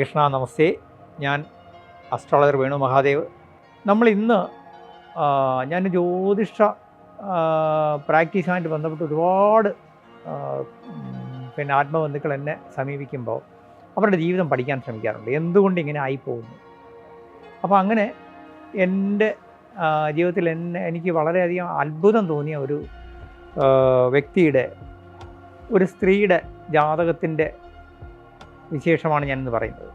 കൃഷ്ണ നമസ്തേ. ഞാൻ അസ്ട്രോളജർ വേണു മഹാദേവ്. നമ്മൾ ഇന്ന് ഞാൻ ജ്യോതിഷ പ്രാക്ടീസുമായിട്ട് ബന്ധപ്പെട്ട് ഒരുപാട് പിന്നെ ആത്മബന്ധുക്കൾ എന്നെ സമീപിക്കുമ്പോൾ അവരുടെ ജീവിതം പഠിക്കാൻ ശ്രമിക്കാറുണ്ട്. എന്തുകൊണ്ട് ഇങ്ങനെ ആയിപ്പോകുന്നു? അപ്പോൾ അങ്ങനെ എന്റെ ജീവിതത്തിൽ എന്നെ എനിക്ക് വളരെയധികം അത്ഭുതം തോന്നിയ ഒരു വ്യക്തിയുടെ ഒരു സ്ത്രീയുടെ ജാതകത്തിന്റെ വിശേഷമാണ് ഞാനിന്ന് പറയുന്നത്.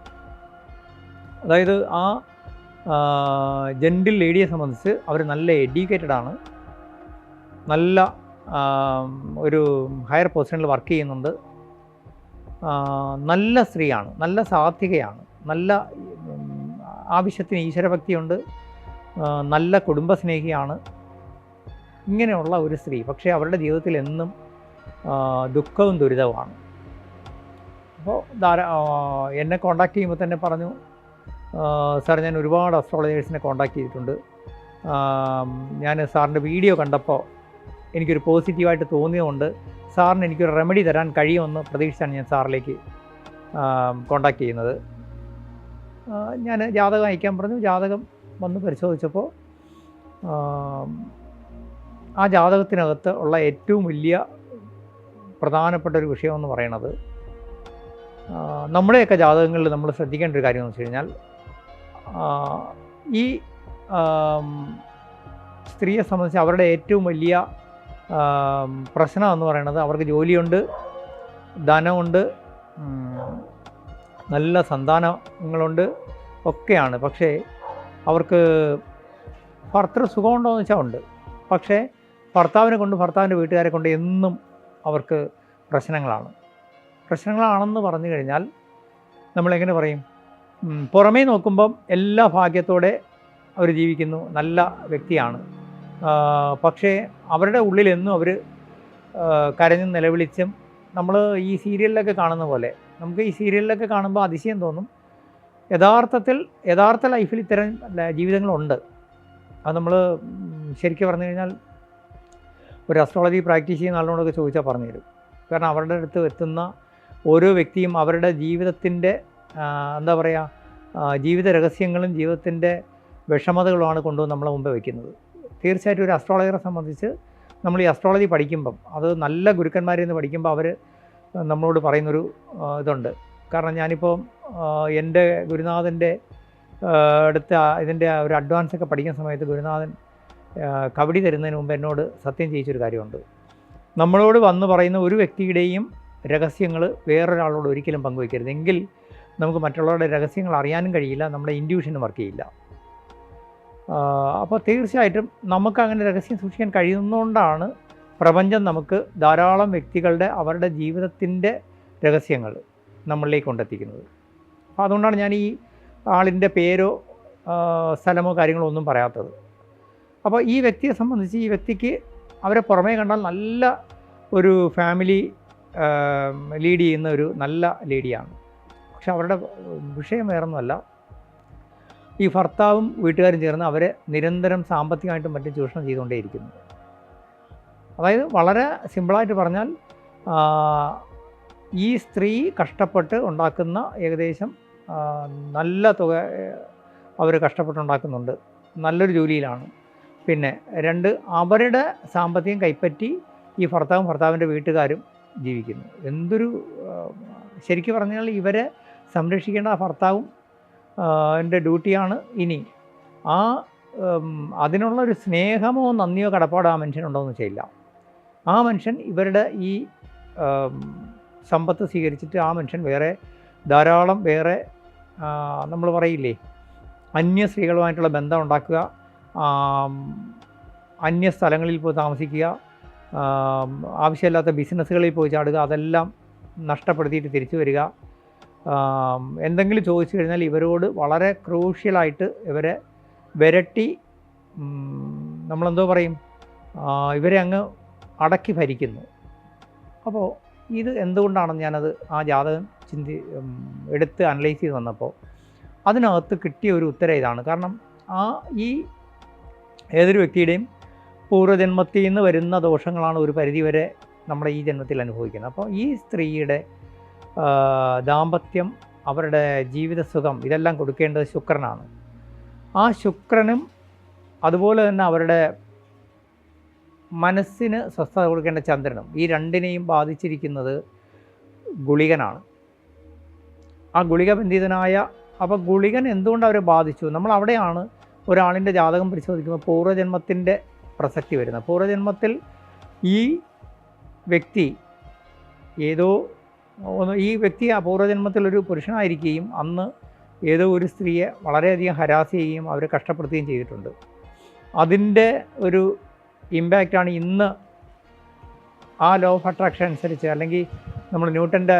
അതായത് ആ ജെന്റിൽ ലേഡിയെ സംബന്ധിച്ച് അവർ നല്ല എഡ്യൂക്കേറ്റഡ് ആണ്. നല്ല ഒരു ഹയർ പൊസിഷനിൽ വർക്ക് ചെയ്യുന്നുണ്ട്. നല്ല സ്ത്രീയാണ് നല്ല സാത്വികയാണ് നല്ല ആവശ്യത്തിന് ഈശ്വരഭക്തിയുണ്ട് നല്ല കുടുംബസ്നേഹിയാണ്. ഇങ്ങനെയുള്ള ഒരു സ്ത്രീ. പക്ഷേ അവരുടെ ജീവിതത്തിൽ എന്നും ദുഃഖവും ദുരിതവുമാണ്. അപ്പോൾ ധാരാ എന്നെ കോണ്ടാക്ട് ചെയ്യുമ്പോൾ തന്നെ പറഞ്ഞു സാർ ഞാൻ ഒരുപാട് അസ്ട്രോളജേഴ്സിനെ കോണ്ടാക്ട് ചെയ്തിട്ടുണ്ട്. ഞാൻ സാറിന്റെ വീഡിയോ കണ്ടപ്പോൾ എനിക്കൊരു പോസിറ്റീവായിട്ട് തോന്നിയതുകൊണ്ട് സാറിന് എനിക്കൊരു റെമഡി തരാൻ കഴിയുമെന്ന് പ്രതീക്ഷിച്ചാണ് ഞാൻ സാറിലേക്ക് കോണ്ടാക്ട് ചെയ്യുന്നത്. ഞാൻ ജാതകം അയക്കാൻ പറഞ്ഞു. ജാതകം വന്ന് പരിശോധിച്ചപ്പോൾ ആ ജാതകത്തിനകത്ത് ഉള്ള ഏറ്റവും വലിയ പ്രധാനപ്പെട്ട ഒരു വിഷയമെന്ന് പറയണത് നമ്മുടെയൊക്കെ ജാതകങ്ങളിൽ നമ്മൾ ശ്രദ്ധിക്കേണ്ട ഒരു കാര്യം എന്ന് വെച്ച് കഴിഞ്ഞാൽ ഈ സ്ത്രീയെ സംബന്ധിച്ച് അവരുടെ ഏറ്റവും വലിയ പ്രശ്നം എന്ന് പറയുന്നത് അവർക്ക് ജോലിയുണ്ട് ധനമുണ്ട് നല്ല സന്താനങ്ങളുണ്ട് ഒക്കെയാണ്. പക്ഷേ അവർക്ക് ഭർത്തൃ സുഖമുണ്ടോ എന്ന് വെച്ചാൽ ഉണ്ട്. പക്ഷേ ഭർത്താവിനെ കൊണ്ട് ഭർത്താവിന്റെ വീട്ടുകാരെ കൊണ്ട് എന്നും അവർക്ക് പ്രശ്നങ്ങളാണ്. പ്രശ്നങ്ങളാണെന്ന് പറഞ്ഞു കഴിഞ്ഞാൽ നമ്മളെങ്ങനെ പറയും? പുറമേ നോക്കുമ്പം എല്ലാ ഭാഗ്യത്തോടെ അവർ ജീവിക്കുന്നു. നല്ല വ്യക്തിയാണ്. പക്ഷേ അവരുടെ ഉള്ളിലെന്നും അവർ കരഞ്ഞും നിലവിളിച്ചും നമ്മൾ ഈ സീരിയലിലൊക്കെ കാണുന്ന പോലെ നമുക്ക് ഈ സീരിയലിലൊക്കെ കാണുമ്പോൾ അതിശയം തോന്നും. യഥാർത്ഥത്തിൽ യഥാർത്ഥ ലൈഫിൽ ഇത്തരം ജീവിതങ്ങളുണ്ട്. അത് നമ്മൾ ശരിക്കും പറഞ്ഞു കഴിഞ്ഞാൽ ഒരു അസ്ട്രോളജി പ്രാക്ടീസ് ചെയ്യുന്ന ആളിനോടൊക്കെ ചോദിച്ചാൽ പറഞ്ഞു തരും കാരണം അവരുടെ അടുത്ത് എത്തുന്ന ഓരോ വ്യക്തിയും അവരുടെ ജീവിതത്തിന്റെ എന്താ പറയുക ജീവിത രഹസ്യങ്ങളും ജീവിതത്തിന്റെ വിഷമതകളുമാണ് കൊണ്ടുവന്ന് നമ്മളെ മുമ്പേ വയ്ക്കുന്നത് തീർച്ചയായിട്ടും ഒരു അസ്ട്രോളജറെ സംബന്ധിച്ച് നമ്മൾ ഈ അസ്ട്രോളജി പഠിക്കുമ്പം അത് നല്ല ഗുരുക്കന്മാരിൽ നിന്ന് പഠിക്കുമ്പോൾ അവർ നമ്മളോട് പറയുന്നൊരു ഇതുണ്ട്. കാരണം ഞാനിപ്പോൾ ആ, എന്റെ ഗുരുനാഥന്റെ അടുത്ത ഇതിന്റെ ഒരു അഡ്വാൻസ് ഒക്കെ പഠിക്കുന്ന സമയത്ത് ഗുരുനാഥൻ കബഡി തരുന്നതിന് മുമ്പ് എന്നോട് സത്യം ചെയ്യിച്ചൊരു കാര്യമുണ്ട്. നമ്മളോട് വന്ന് പറയുന്ന ഒരു വ്യക്തിയുടെയും രഹസ്യങ്ങൾ വേറൊരാളോട് ഒരിക്കലും പങ്കുവയ്ക്കരുത് എങ്കിൽ നമുക്ക് മറ്റുള്ളവരുടെ രഹസ്യങ്ങൾ അറിയാനും കഴിയില്ല നമ്മുടെ ഇൻഡ്യൂഷനും വർക്ക് ചെയ്യില്ല. അപ്പോൾ തീർച്ചയായിട്ടും നമുക്ക് അങ്ങനെ രഹസ്യം സൂക്ഷിക്കാൻ കഴിയുന്നതുകൊണ്ടാണ് പ്രപഞ്ചം നമുക്ക് ധാരാളം വ്യക്തികളുടെ അവരുടെ ജീവിതത്തിന്റെ രഹസ്യങ്ങൾ നമ്മളിലേക്ക് കൊണ്ടെത്തിക്കുന്നത്. അപ്പോൾ അതുകൊണ്ടാണ് ഞാൻ ഈ ആളിന്റെ പേരോ സ്ഥലമോ കാര്യങ്ങളോ ഒന്നും പറയാത്തത്. അപ്പോൾ ഈ വ്യക്തിയെ സംബന്ധിച്ച് ഈ വ്യക്തിക്ക് അവരെ പുറമേ കണ്ടാൽ നല്ല ഒരു ഫാമിലി ലീഡ് ചെയ്യുന്ന ഒരു നല്ല ലേഡിയാണ് പക്ഷെ അവരുടെ വിഷയം വേറൊന്നുമല്ല. ഈ ഭർത്താവും വീട്ടുകാരും ചേർന്ന് അവരെ നിരന്തരം സാമ്പത്തികമായിട്ടും മറ്റും ചൂഷണം ചെയ്തുകൊണ്ടേയിരിക്കുന്നു. അതായത് വളരെ സിമ്പിളായിട്ട് പറഞ്ഞാൽ ഈ സ്ത്രീ കഷ്ടപ്പെട്ട് ഉണ്ടാക്കുന്ന ഏകദേശം നല്ല തുക അവർ കഷ്ടപ്പെട്ടുണ്ടാക്കുന്നുണ്ട് നല്ലൊരു ജോലിയിലാണ്. പിന്നെ രണ്ട് അവരുടെ സാമ്പത്തികം കൈപ്പറ്റി ഈ ഭർത്താവും ഭർത്താവിന്റെ വീട്ടുകാരും ജീവിക്കുന്നു. എന്തൊരു ശരിക്ക് പറഞ്ഞാൽ ഇവരെ സംരക്ഷിക്കേണ്ട ആ ഭർത്താവും എന്റെ ഡ്യൂട്ടിയാണ് ഇനി. ആ അതിനുള്ള ഒരു സ്നേഹമോ നന്ദിയോ കടപ്പാടോ ആ മനുഷ്യനുണ്ടോ എന്ന് ആ മനുഷ്യൻ ഇവരുടെ ഈ സമ്പത്ത് സ്വീകരിച്ചിട്ട് ആ മനുഷ്യൻ വേറെ ധാരാളം വേറെ നമ്മൾ പറയില്ലേ അന്യ സ്ത്രീകളുമായിട്ടുള്ള ബന്ധം ഉണ്ടാക്കുക അന്യ സ്ഥലങ്ങളിൽ പോയി താമസിക്കുക ആവശ്യമില്ലാത്ത ബിസിനസ്സുകളിൽ പോയി ചാടുക അതെല്ലാം നഷ്ടപ്പെടുത്തിയിട്ട് തിരിച്ചു വരിക. എന്തെങ്കിലും ചോദിച്ചു കഴിഞ്ഞാൽ ഇവരോട് വളരെ ക്രൂഷ്യലായിട്ട് ഇവരെ വിരട്ടി നമ്മളെന്തോ പറയും ഇവരെ അങ്ങ് അടക്കി ഭരിക്കുന്നു. അപ്പോൾ ഇത് എന്തുകൊണ്ടാണെന്ന് ഞാനത് ആ ജാതകം ചിന്തി എടുത്ത് അനലൈസ് ചെയ്ത് വന്നപ്പോൾ അതിനകത്ത് കിട്ടിയ ഒരു ഉത്തരം ഇതാണ്. കാരണം ആ ഈ ഏതൊരു വ്യക്തിയുടെയും പൂർവജന്മത്തിൽ നിന്ന് വരുന്ന ദോഷങ്ങളാണ് ഒരു പരിധിവരെ നമ്മുടെ ഈ ജന്മത്തിൽ അനുഭവിക്കുന്നത്. അപ്പോൾ ഈ സ്ത്രീയുടെ ദാമ്പത്യം അവരുടെ ജീവിതസുഖം ഇതെല്ലാം കൊടുക്കേണ്ടത് ശുക്രനാണ്. ആ ശുക്രനും അതുപോലെ തന്നെ അവരുടെ മനസ്സിന് സ്വസ്ഥത കൊടുക്കേണ്ട ചന്ദ്രനും ഈ രണ്ടിനെയും ബാധിച്ചിരിക്കുന്നത് ഗുളികനാണ്. ആ ഗുളിക ബന്ധിതനായ അപ്പോൾ ഗുളികൻ എന്തുകൊണ്ട് അവരെ ബാധിച്ചു? നമ്മൾ അവിടെയാണ് ഒരാളിന്റെ ജാതകം പരിശോധിക്കുമ്പോൾ പൂർവജന്മത്തിന്റെ പ്രസക്തി വരുന്നത്. പൂർവജന്മത്തിൽ ഈ വ്യക്തി ഏതോ ഈ വ്യക്തി ആ പൂർവജന്മത്തിൽ ഒരു പുരുഷനായിരിക്കുകയും അന്ന് ഏതോ ഒരു സ്ത്രീയെ വളരെയധികം ഹരാസ് ചെയ്യുകയും അവരെ കഷ്ടപ്പെടുത്തുകയും ചെയ്തിട്ടുണ്ട്. അതിന്റെ ഒരു ഇമ്പാക്റ്റാണ് ഇന്ന് ആ ലോ ഓഫ് അട്രാക്ഷൻ അനുസരിച്ച് അല്ലെങ്കിൽ നമ്മൾ ന്യൂട്ടന്റെ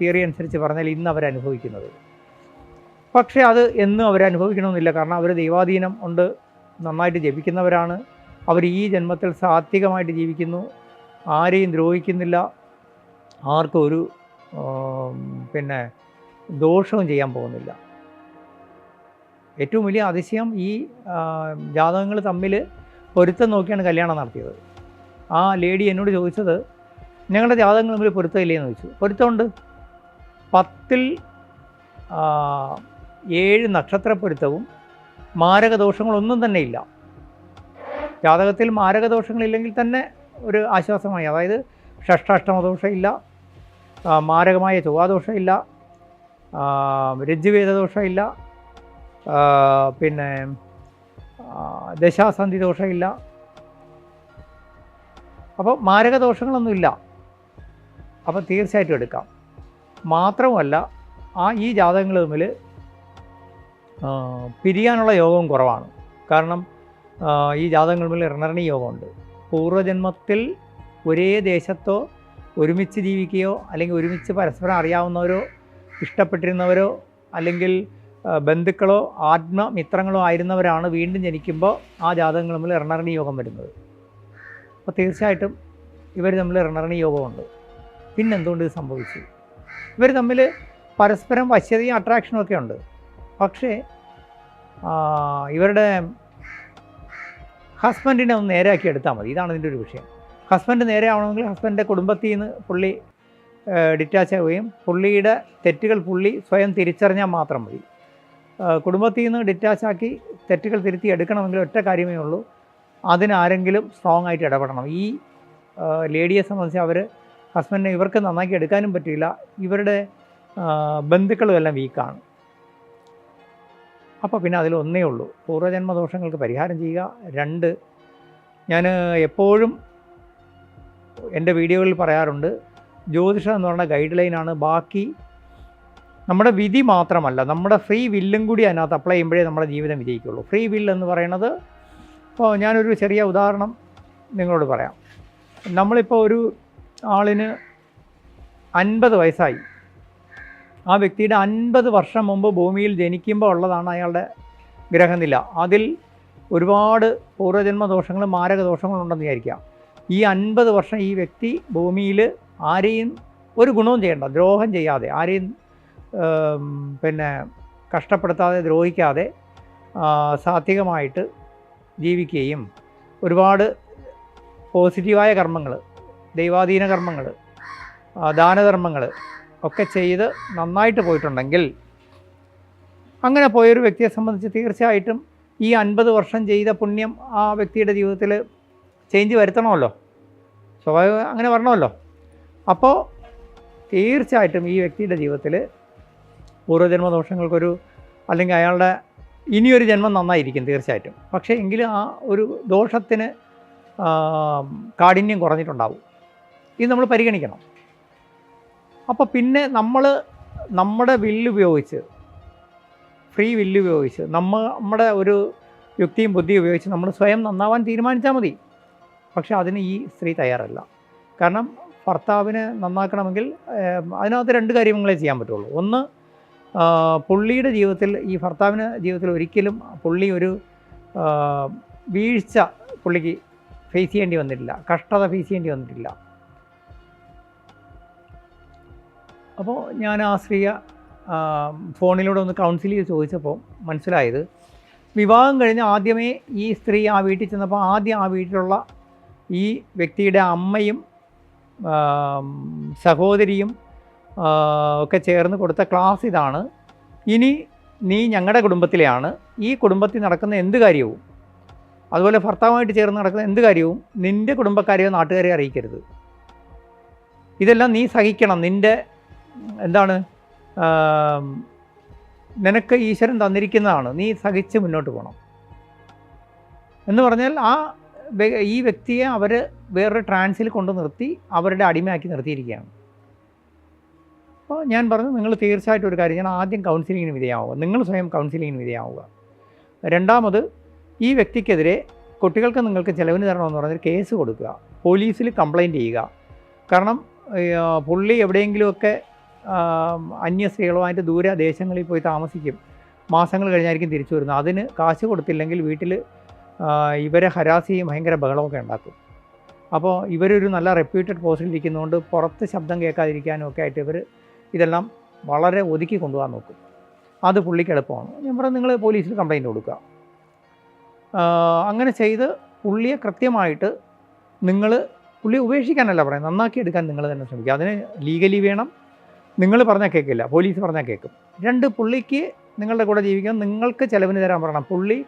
തിയറി അനുസരിച്ച് പറഞ്ഞാൽ ഇന്ന് അവരനുഭവിക്കുന്നത് പക്ഷേ അത് എന്നും അവരനുഭവിക്കണമെന്നില്ല കാരണം അവർ ദൈവാധീനം ഉണ്ട് നന്നായിട്ട് ജപിക്കുന്നവരാണ്. അവർ ഈ ജന്മത്തിൽ സാത്വികമായിട്ട് ജീവിക്കുന്നു. ആരെയും ദ്രോഹിക്കുന്നില്ല. ആർക്കും ഒരു പിന്നെ ദോഷവും ചെയ്യാൻ പോകുന്നില്ല. ഏറ്റവും വലിയ അതിശയം ഈ ജാതകങ്ങൾ തമ്മിൽ പൊരുത്തം നോക്കിയാണ് കല്യാണം നടത്തിയത്. ആ ലേഡി എന്നോട് ചോദിച്ചത് ഞങ്ങളുടെ ജാതകങ്ങൾ തമ്മിൽ പൊരുത്തമില്ലേ എന്ന് ചോദിച്ചു. പൊരുത്തമുണ്ട്? പത്തിൽ ഏഴ് നക്ഷത്ര പൊരുത്തവും മാരകദോഷങ്ങളൊന്നും തന്നെ ഇല്ല ജാതകത്തിൽ മാരകദോഷങ്ങളില്ലെങ്കിൽ തന്നെ ഒരു ആശ്വാസമായി. അതായത് ഷഷ്ടാഷ്ടമദോഷമില്ല മാരകമായ ചൊവ്വാദോഷമില്ല രജ്ജുവേദദോഷമില്ല പിന്നെ ദശാസന്ധി ദോഷമില്ല അപ്പോൾ മാരകദോഷങ്ങളൊന്നുമില്ല. അപ്പോൾ തീർച്ചയായിട്ടും എടുക്കാം. മാത്രമല്ല ആ ഈ ജാതകങ്ങൾ തമ്മിൽ പിരിയാനുള്ള യോഗവും കുറവാണ്. കാരണം ഈ ജാതകങ്ങൾ തമ്മിൽ ഋണരണി യോഗമുണ്ട്. പൂർവജന്മത്തിൽ ഒരേ ദേശത്തോ ഒരുമിച്ച് ജീവിക്കുകയോ അല്ലെങ്കിൽ ഒരുമിച്ച് പരസ്പരം അറിയാവുന്നവരോ ഇഷ്ടപ്പെട്ടിരുന്നവരോ അല്ലെങ്കിൽ ബന്ധുക്കളോ ആത്മമിത്രങ്ങളോ ആയിരുന്നവരാണ് വീണ്ടും ജനിക്കുമ്പോൾ ആ ജാതകങ്ങൾ തമ്മിൽ ഇറണറണി യോഗം വരുന്നത്. അപ്പോൾ തീർച്ചയായിട്ടും ഇവർ തമ്മിൽ ഇറണറണി യോഗമുണ്ട്. പിന്നെന്തുകൊണ്ട് ഇത് സംഭവിച്ചു? ഇവർ തമ്മിൽ പരസ്പരം വശ്യതയും അട്രാക്ഷനും ഒക്കെ ഉണ്ട്. പക്ഷേ ഇവരുടെ ഹസ്ബൻഡിനെ ഒന്ന് നേരെയാക്കി എടുത്താൽ മതി. ഇതാണ് ഇതിന്റെ ഒരു വിഷയം. ഹസ്ബൻഡ് നേരെ ആവണമെങ്കിൽ ഹസ്ബൻഡിന്റെ കുടുംബത്തിൽ നിന്ന് പുള്ളി ഡിറ്റാച്ച് ആവുകയും പുള്ളിയുടെ തെറ്റുകൾ പുള്ളി സ്വയം തിരിച്ചറിഞ്ഞാൽ മാത്രം മതി. കുടുംബത്തിൽ നിന്ന് ഡിറ്റാച്ച് ആക്കി തെറ്റുകൾ തിരുത്തി എടുക്കണമെങ്കിൽ ഒറ്റ കാര്യമേ ഉള്ളൂ. അതിനാരെങ്കിലും സ്ട്രോങ് ആയിട്ട് ഇടപെടണം. ഈ ലേഡിയെ സംബന്ധിച്ച് അവർ ഹസ്ബൻഡിനെ ഇവർക്ക് നന്നാക്കി എടുക്കാനും പറ്റില്ല. ഇവരുടെ ബന്ധുക്കളും എല്ലാം വീക്കാണ് അപ്പോൾ പിന്നെ അതിലൊന്നേ ഉള്ളൂ. പൂർവജന്മദോഷങ്ങൾക്ക് പരിഹാരം ചെയ്യുക. രണ്ട് ഞാൻ എപ്പോഴും എന്റെ വീഡിയോകളിൽ പറയാറുണ്ട് ജ്യോതിഷം എന്ന് പറഞ്ഞ ഗൈഡ് ലൈനാണ് ബാക്കി നമ്മുടെ വിധി മാത്രമല്ല നമ്മുടെ ഫ്രീ വില്ലും കൂടി അതിനകത്ത് അപ്ലൈ ചെയ്യുമ്പോഴേ നമ്മുടെ ജീവിതം വിജയിക്കുള്ളൂ. ഫ്രീ വില്ല് എന്ന് പറയുന്നത് ഇപ്പോൾ ഞാനൊരു ചെറിയ ഉദാഹരണം നിങ്ങളോട് പറയാം. നമ്മളിപ്പോൾ ഒരു ആളിന് അൻപത് വയസ്സായി. ആ വ്യക്തിയുടെ അൻപത് വർഷം മുമ്പ് ഭൂമിയിൽ ജനിക്കുമ്പോൾ ഉള്ളതാണ് അയാളുടെ ഗ്രഹനില. അതിൽ ഒരുപാട് പൂർവജന്മ ദോഷങ്ങളും മാരക ദോഷങ്ങളും ഉണ്ടെന്ന് വിചാരിക്കാം. ഈ അൻപത് വർഷം ഈ വ്യക്തി ഭൂമിയിൽ ആരെയും ഒരു ഗുണവും ചെയ്യേണ്ട ദ്രോഹം ചെയ്യാതെ ആരെയും പിന്നെ കഷ്ടപ്പെടുത്താതെ ദ്രോഹിക്കാതെ സാത്വികമായിട്ട് ജീവിക്കുകയും ഒരുപാട് പോസിറ്റീവായ കർമ്മങ്ങൾ ദൈവാധീന കർമ്മങ്ങൾ ദാനധർമ്മങ്ങൾ ഒക്കെ ചെയ്ത് നന്നായിട്ട് പോയിട്ടുണ്ടെങ്കിൽ അങ്ങനെ പോയൊരു വ്യക്തിയെ സംബന്ധിച്ച് തീർച്ചയായിട്ടും ഈ അൻപത് വർഷം ചെയ്ത പുണ്യം ആ വ്യക്തിയുടെ ജീവിതത്തിൽ ചേഞ്ച് വരുത്തണമല്ലോ. സ്വാഭാവിക അങ്ങനെ വരണമല്ലോ. അപ്പോൾ തീർച്ചയായിട്ടും ഈ വ്യക്തിയുടെ ജീവിതത്തിൽ പൂർവജന്മ ദോഷങ്ങൾക്കൊരു അല്ലെങ്കിൽ അയാളുടെ ഇനിയൊരു ജന്മം നന്നായിരിക്കും തീർച്ചയായിട്ടും. പക്ഷേ എങ്കിലും ആ ഒരു ദോഷത്തിന് കാഠിന്യം കുറഞ്ഞിട്ടുണ്ടാവും. ഇത് നമ്മൾ പരിഗണിക്കണം. അപ്പോൾ പിന്നെ നമ്മൾ നമ്മുടെ വില്ല് ഉപയോഗിച്ച് ഫ്രീ വില്ല് ഉപയോഗിച്ച് നമ്മ നമ്മുടെ ഒരു യുക്തിയും ബുദ്ധിയും ഉപയോഗിച്ച് നമ്മൾ സ്വയം നന്നാവാൻ തീരുമാനിച്ചാൽ മതി. പക്ഷേ അതിന് ഈ സ്ത്രീ തയ്യാറല്ല. കാരണം ഭർത്താവിനെ നന്നാക്കണമെങ്കിൽ അതിനകത്ത് രണ്ട് കാര്യങ്ങളെ ചെയ്യാൻ പറ്റുള്ളൂ. ഒന്ന് പുള്ളിയുടെ ജീവിതത്തിൽ ഈ ഭർത്താവിന് ജീവിതത്തിൽ ഒരിക്കലും പുള്ളി ഒരു വീഴ്ച പുള്ളിക്ക് ഫേസ് ചെയ്യേണ്ടി വന്നിട്ടില്ല. കഷ്ടത ഫേസ് ചെയ്യേണ്ടി വന്നിട്ടില്ല. അപ്പോൾ ഞാൻ ആ സ്ത്രീയ ഫോണിലൂടെ ഒന്ന് കൗൺസിൽ ചെയ്ത് ചോദിച്ചപ്പോൾ മനസ്സിലായത് വിവാഹം കഴിഞ്ഞ് ആദ്യമേ ഈ സ്ത്രീ ആ വീട്ടിൽ ചെന്നപ്പോൾ ആദ്യം ആ വീട്ടിലുള്ള ഈ വ്യക്തിയുടെ അമ്മയും സഹോദരിയും ഒക്കെ ചേർന്ന് കൊടുത്ത ക്ലാസ് ഇതാണ്. ഇനി നീ ഞങ്ങളുടെ കുടുംബത്തിലെയാണ്. ഈ കുടുംബത്തിൽ നടക്കുന്ന എന്ത് കാര്യവും? അതുപോലെ ഭർത്താവുമായിട്ട് ചേർന്ന് നടക്കുന്ന എന്ത് കാര്യവും നിന്റെ കുടുംബക്കാരെയോ നാട്ടുകാരെയോ അറിയിക്കരുത്. ഇതെല്ലാം നീ സഹിക്കണം. നിന്റെ എന്താണ്? നിനക്ക് ഈശ്വരൻ തന്നിരിക്കുന്നതാണ്. നീ സഹിച്ച് മുന്നോട്ട് പോകണം എന്ന് പറഞ്ഞാൽ ആ ഈ വ്യക്തിയെ അവർ വേറൊരു ട്രാൻസിൽ കൊണ്ട് നിർത്തി അവരുടെ അടിമയാക്കി നിർത്തിയിരിക്കുകയാണ്. അപ്പോൾ ഞാൻ പറഞ്ഞു നിങ്ങൾ തീർച്ചയായിട്ടും ഒരു കാര്യം ഞാൻ ആദ്യം കൗൺസിലിങ്ങിന് വിധേയമാവുക നിങ്ങൾ സ്വയം കൗൺസിലിങ്ങിന് വിധേയമാവുക രണ്ടാമത് ഈ വ്യക്തിക്കെതിരെ കുട്ടികൾക്ക് നിങ്ങൾക്ക് ചിലവിന് തരണമെന്ന് പറഞ്ഞൊരു കേസ് കൊടുക്കുക. പോലീസിൽ കംപ്ലൈന്റ് ചെയ്യുക. കാരണം പുള്ളി എവിടെയെങ്കിലുമൊക്കെ ആ, അന്യ സ്ത്രീകളുമായിട്ട് ദൂര ദേശങ്ങളിൽ പോയി താമസിക്കും. മാസങ്ങൾ കഴിഞ്ഞായിരിക്കും തിരിച്ചു വരുന്നത്. അതിന് കാശ് കൊടുത്തില്ലെങ്കിൽ വീട്ടിൽ ഇവരെ ഹരാസ് ചെയ്യും ഭയങ്കര ബഹളമൊക്കെ ഉണ്ടാക്കും. അപ്പോൾ ഇവരൊരു നല്ല റെപ്യൂട്ടഡ് പോസ്റ്റിൽ ഇരിക്കുന്നതുകൊണ്ട് പുറത്ത് ശബ്ദം കേൾക്കാതിരിക്കാനും ഒക്കെ ആയിട്ട് ഇവർ ഇതെല്ലാം വളരെ ഒതുക്കി കൊണ്ടുപോകാൻ നോക്കും. അത് പുള്ളിക്ക് എളുപ്പമാണ്. ഞാൻ പറഞ്ഞു നിങ്ങൾ പോലീസിൽ കംപ്ലൈന്റ് കൊടുക്കുക. അങ്ങനെ ചെയ്ത് പുള്ളിയെ കൃത്യമായിട്ട് നിങ്ങൾ പുള്ളിയെ ഉപേക്ഷിക്കാനല്ല പറയുന്നത്. നന്നാക്കി എടുക്കാൻ നിങ്ങൾ തന്നെ ശ്രമിക്കുക. അതിന് ലീഗലി വേണം നിങ്ങൾ പറഞ്ഞാൽ കേൾക്കില്ല പോലീസ് പറഞ്ഞാൽ കേൾക്കും രണ്ട് പുള്ളിക്ക് നിങ്ങളുടെ കൂടെ ജീവിക്കാൻ നിങ്ങൾക്ക് ചിലവിന് തരാൻ പറയണം. പുള്ളി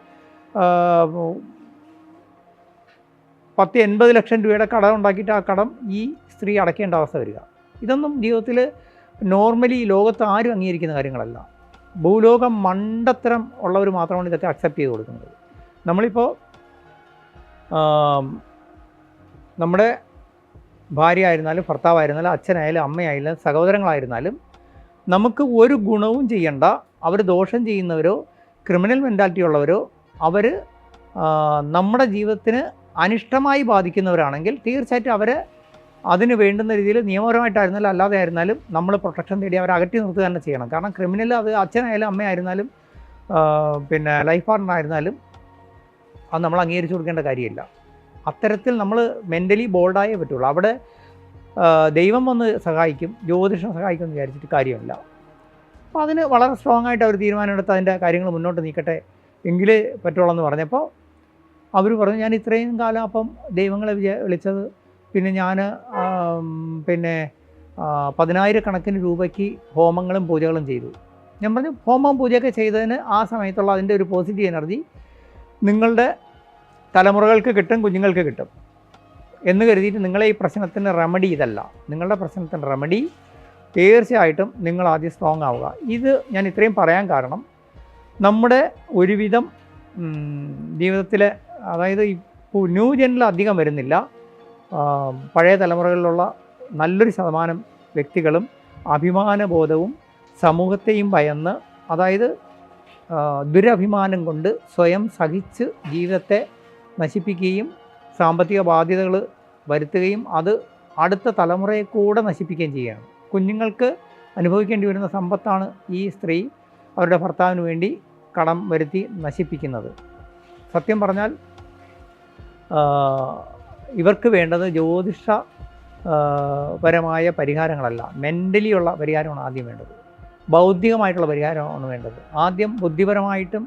പത്ത് എൺപത് ലക്ഷം രൂപയുടെ കടം ഉണ്ടാക്കിയിട്ട് ആ കടം ഈ സ്ത്രീ അടയ്ക്കേണ്ട അവസ്ഥ വരിക. ഇതൊന്നും ജീവിതത്തിൽ നോർമലി ലോകത്ത് ആരും അംഗീകരിക്കുന്ന കാര്യങ്ങളല്ല. ഭൂലോകം മണ്ടത്തരം ഉള്ളവർ മാത്രമാണ് ഇതൊക്കെ അക്സെപ്റ്റ് ചെയ്ത് കൊടുക്കുന്നത്. നമ്മളിപ്പോൾ നമ്മുടെ ഭാര്യ ആയിരുന്നാലും ഭർത്താവായിരുന്നാലും അച്ഛനായാലും അമ്മയായാലും സഹോദരങ്ങളായിരുന്നാലും നമുക്ക് ഒരു ഗുണവും ചെയ്യണ്ട. അവർ ദോഷം ചെയ്യുന്നവരോ ക്രിമിനൽ മെന്റാലിറ്റി ഉള്ളവരോ അവർ നമ്മുടെ ജീവിതത്തിന് അനിഷ്ടമായി ബാധിക്കുന്നവരാണെങ്കിൽ തീർച്ചയായിട്ടും അവരെ അതിന് വേണ്ടുന്ന രീതിയിൽ നിയമപരമായിട്ടായിരുന്നാലും അല്ലാതെ ആയിരുന്നാലും നമ്മൾ പ്രൊട്ടക്ഷൻ തേടി അവരെ അകറ്റി നിർത്തുക തന്നെ ചെയ്യണം. കാരണം ക്രിമിനൽ അത് അച്ഛനായാലും അമ്മയായിരുന്നാലും പിന്നെ ലൈഫ് പാർട്ണർ ആയിരുന്നാലും അത് നമ്മൾ അംഗീകരിച്ചു കൊടുക്കേണ്ട കാര്യമില്ല. അത്തരത്തിൽ നമ്മൾ മെന്റലി ബോൾഡായേ പറ്റുള്ളൂ. അവിടെ ദൈവം വന്ന് സഹായിക്കും ജ്യോതിഷം സഹായിക്കും എന്ന് വിചാരിച്ചിട്ട് കാര്യമില്ല. അപ്പോൾ അതിന് വളരെ സ്ട്രോങ് ആയിട്ട് അവർ തീരുമാനമെടുത്ത് അതിന്റെ കാര്യങ്ങൾ മുന്നോട്ട് നീക്കട്ടെ എങ്കിലേ പറ്റുള്ളൂ എന്ന് പറഞ്ഞപ്പോൾ അവർ പറഞ്ഞു ഞാൻ ഇത്രയും കാലം അപ്പം ദൈവങ്ങളെ വിചാ വിളിച്ചത് പിന്നെ ഞാൻ പിന്നെ പതിനായിരക്കണക്കിന് രൂപയ്ക്ക് ഹോമങ്ങളും പൂജകളും ചെയ്തു. ഞാൻ പറഞ്ഞു ഹോമം പൂജയൊക്കെ ചെയ്തതിന് ആ സമയത്തുള്ള അതിന്റെ ഒരു പോസിറ്റീവ് എനർജി നിങ്ങളുടെ തലമുറകൾക്ക് കിട്ടും കുഞ്ഞുങ്ങൾക്ക് കിട്ടും. എന്ന് കരുതിയിട്ട് നിങ്ങളെ ഈ പ്രശ്നത്തിന് റെമഡി ഇതല്ല. നിങ്ങളുടെ പ്രശ്നത്തിന് റെമഡി തീർച്ചയായിട്ടും നിങ്ങൾ ആദ്യം സ്ട്രോങ് ആവുക. ഇത് ഞാൻ ഇത്രയും പറയാൻ കാരണം നമ്മുടെ ഒരുവിധം ജീവിതത്തിലെ അതായത് ഇപ്പോൾ ന്യൂ ജനിൽ അധികം വരുന്നില്ല. പഴയ തലമുറകളിലുള്ള നല്ലൊരു ശതമാനം വ്യക്തികളും അഭിമാനബോധവും സമൂഹത്തെയും ഭയന്ന് അതായത് ദുരഭിമാനം കൊണ്ട് സ്വയം സഹിച്ച് ജീവിതത്തെ നശിപ്പിക്കുകയും സാമ്പത്തിക ബാധ്യതകൾ വരുത്തുകയും അത് അടുത്ത തലമുറയെ കൂടെ നശിപ്പിക്കുകയും ചെയ്യുകയാണ്. കുഞ്ഞുങ്ങൾക്ക് അനുഭവിക്കേണ്ടി വരുന്ന സമ്പത്താണ് ഈ സ്ത്രീ അവരുടെ ഭർത്താവിന് വേണ്ടി കടം വരുത്തി നശിപ്പിക്കുന്നത്. സത്യം പറഞ്ഞാൽ ഇവർക്ക് വേണ്ടത് ജ്യോതിഷ പരമായ പരിഹാരങ്ങളല്ല. മെന്റലിയുള്ള പരിഹാരമാണ് ആദ്യം വേണ്ടത്. ബൗദ്ധികമായിട്ടുള്ള പരിഹാരമാണ് വേണ്ടത്. ആദ്യം ബുദ്ധിപരമായിട്ടും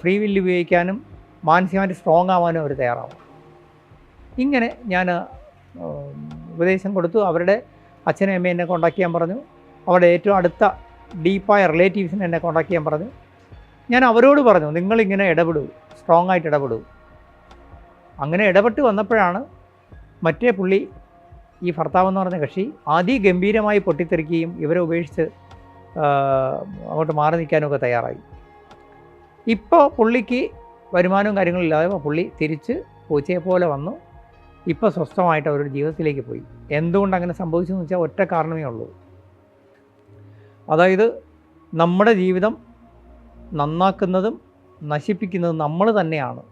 ഫ്രീ വില്ല് ഉപയോഗിക്കാനും മാനസികമായിട്ട് സ്ട്രോങ് ആവാനും അവർ തയ്യാറാവും. ഇങ്ങനെ ഞാൻ ഉപദേശം കൊടുത്തു. അവരുടെ അച്ഛനും അമ്മയും എന്നെ കോണ്ടാക്ട് ചെയ്യാൻ പറഞ്ഞു. അവരുടെ ഏറ്റവും അടുത്ത ഡീപ്പായ റിലേറ്റീവ്സിനെ എന്നെ കോണ്ടാക്ട് ചെയ്യാൻ പറഞ്ഞു. ഞാൻ അവരോട് പറഞ്ഞു നിങ്ങളിങ്ങനെ ഇടപെടൂ സ്ട്രോങ് ആയിട്ട് ഇടപെടൂ. അങ്ങനെ ഇടപെട്ട് വന്നപ്പോഴാണ് മറ്റേ പുള്ളി ഈ ഭർത്താവ് എന്ന് പറഞ്ഞ കക്ഷി അതിഗംഭീരമായി പൊട്ടിത്തെറിക്കുകയും ഇവരെ ഉപേക്ഷിച്ച് അങ്ങോട്ട് മാറി നിൽക്കാനൊക്കെ തയ്യാറായി. ഇപ്പോൾ പുള്ളിക്ക് വരുമാനവും കാര്യങ്ങളും ഇല്ലാതെ പുള്ളി തിരിച്ച് പൂച്ചയെ പോലെ വന്നു. ഇപ്പോൾ സ്വസ്ഥമായിട്ട് അവരുടെ ജീവിതത്തിലേക്ക് പോയി. എന്തുകൊണ്ട് അങ്ങനെ സംഭവിച്ചെന്ന് വെച്ചാൽ ഒറ്റ കാരണമേ ഉള്ളൂ. അതായത് നമ്മുടെ ജീവിതം നന്നാക്കുന്നതും നശിപ്പിക്കുന്നതും നമ്മൾ തന്നെയാണ്.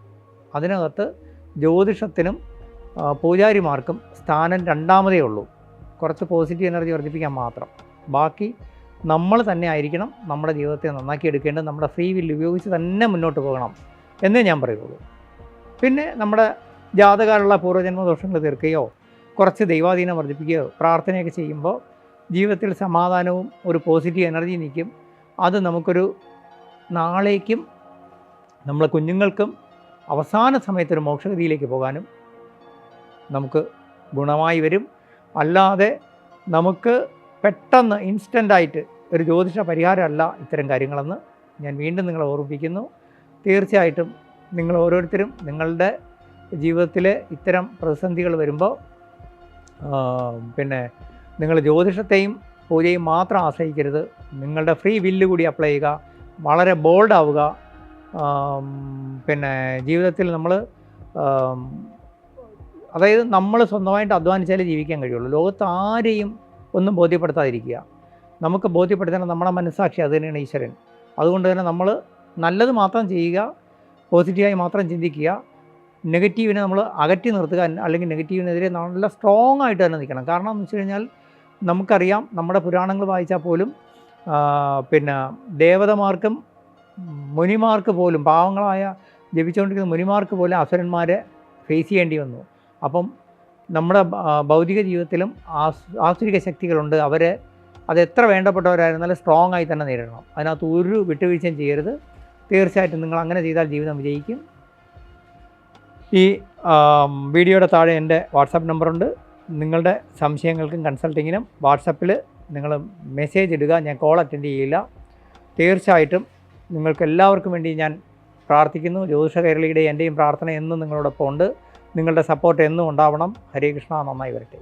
അതിനകത്ത് ജ്യോതിഷത്തിനും പൂജാരിമാർക്കും സ്ഥാനം രണ്ടാമതേ ഉള്ളൂ. കുറച്ച് പോസിറ്റീവ് എനർജി വർദ്ധിപ്പിക്കാൻ മാത്രം. ബാക്കി നമ്മൾ തന്നെ ആയിരിക്കണം നമ്മുടെ ജീവിതത്തെ നന്നാക്കി എടുക്കേണ്ടത് നമ്മുടെ ഫ്രീ വില്ല് ഉപയോഗിച്ച് തന്നെ മുന്നോട്ട് പോകണം. എന്നേ ഞാൻ പറയുള്ളൂ. പിന്നെ നമ്മുടെ ജാതകാലുള്ള പൂർവജന്മ ദോഷങ്ങൾ തീർക്കുകയോ കുറച്ച് ദൈവാധീനം വർദ്ധിപ്പിക്കുകയോ പ്രാർത്ഥനയൊക്കെ ചെയ്യുമ്പോൾ ജീവിതത്തിൽ സമാധാനവും ഒരു പോസിറ്റീവ് എനർജി നിൽക്കും അത് നമുക്കൊരു നാളേക്കും നമ്മളെ കുഞ്ഞുങ്ങൾക്കും അവസാന സമയത്തൊരു മോക്ഷഗതിയിലേക്ക് പോകാനും നമുക്ക് ഗുണമായി വരും. അല്ലാതെ നമുക്ക് പെട്ടെന്ന് ഇൻസ്റ്റന്റായിട്ട് ഒരു ജ്യോതിഷ പരിഹാരമല്ല ഇത്തരം കാര്യങ്ങളെന്ന് ഞാൻ വീണ്ടും നിങ്ങളെ ഓർമ്മിപ്പിക്കുന്നു. തീർച്ചയായിട്ടും നിങ്ങൾ ഓരോരുത്തരും നിങ്ങളുടെ ജീവിതത്തിൽ ഇത്തരം പ്രതിസന്ധികൾ വരുമ്പോൾ പിന്നെ നിങ്ങൾ ജ്യോതിഷത്തെയും പൂജയും മാത്രം ആശ്രയിക്കരുത്. നിങ്ങളുടെ ഫ്രീ വില്ല് കൂടി അപ്ലൈ ചെയ്യുക വളരെ ബോൾഡ് ആവുക. പിന്നെ ജീവിതത്തിൽ നമ്മൾ അതായത് നമ്മൾ സ്വന്തമായിട്ട് അധ്വാനിച്ചാലേ ജീവിക്കാൻ കഴിയുള്ളൂ. ലോകത്ത് ആരെയും ഒന്നും ബോധ്യപ്പെടുത്താതിരിക്കുക. നമുക്ക് ബോധ്യപ്പെടുത്തേണ്ട നമ്മുടെ മനസ്സാക്ഷി അത് തന്നെയാണ് ഈശ്വരൻ. അതുകൊണ്ട് തന്നെ നമ്മൾ നല്ലത് മാത്രം ചെയ്യുക പോസിറ്റീവായി മാത്രം ചിന്തിക്കുക നെഗറ്റീവിനെ നമ്മൾ അകറ്റി നിർത്തുക അല്ലെങ്കിൽ നെഗറ്റീവിനെതിരെ നല്ല സ്ട്രോങ് ആയിട്ട് തന്നെ നിൽക്കണം. കാരണം എന്ന് വെച്ച് കഴിഞ്ഞാൽ നമുക്കറിയാം നമ്മുടെ പുരാണങ്ങൾ വായിച്ചാൽ പോലും പിന്നെ ദേവതമാർക്കും മുനിമാർക്ക് പോലും പാവങ്ങളായ ജപിച്ചുകൊണ്ടിരിക്കുന്ന മുനിമാർക്ക് പോലും അസുരന്മാരെ ഫേസ് ചെയ്യേണ്ടി വന്നു. അപ്പം നമ്മുടെ ഭൗതിക ജീവിതത്തിലും ആസ് ആസുരിക ശക്തികളുണ്ട്. അവരെ അത് എത്ര വേണ്ടപ്പെട്ടവരായിരുന്നാലും സ്ട്രോങ് ആയി തന്നെ നേരിടണം. അതിനകത്ത് ഒരു വിട്ടുവീഴ്ചയും ചെയ്യരുത്. തീർച്ചയായിട്ടും നിങ്ങൾ അങ്ങനെ ചെയ്താൽ ജീവിതം വിജയിക്കും. ഈ വീഡിയോയുടെ താഴെ എന്റെ വാട്സാപ്പ് നമ്പറുണ്ട്. നിങ്ങളുടെ സംശയങ്ങൾക്കും കൺസൾട്ടിങ്ങിനും വാട്സപ്പിൽ നിങ്ങൾ മെസ്സേജ് ഇടുക. ഞാൻ കോൾ അറ്റൻഡ് ചെയ്യില്ല. തീർച്ചയായിട്ടും നിങ്ങൾക്ക് എല്ലാവർക്കും വേണ്ടി ഞാൻ പ്രാർത്ഥിക്കുന്നു. ജ്യോതിഷ കേരളിയുടെ എന്റെയും പ്രാർത്ഥന എന്നും നിങ്ങളോടൊപ്പം ഉണ്ട് നിങ്ങളുടെ സപ്പോർട്ട് എന്നും ഉണ്ടാവണം. ഹരേ കൃഷ്ണ. നന്നായി വരട്ടെ.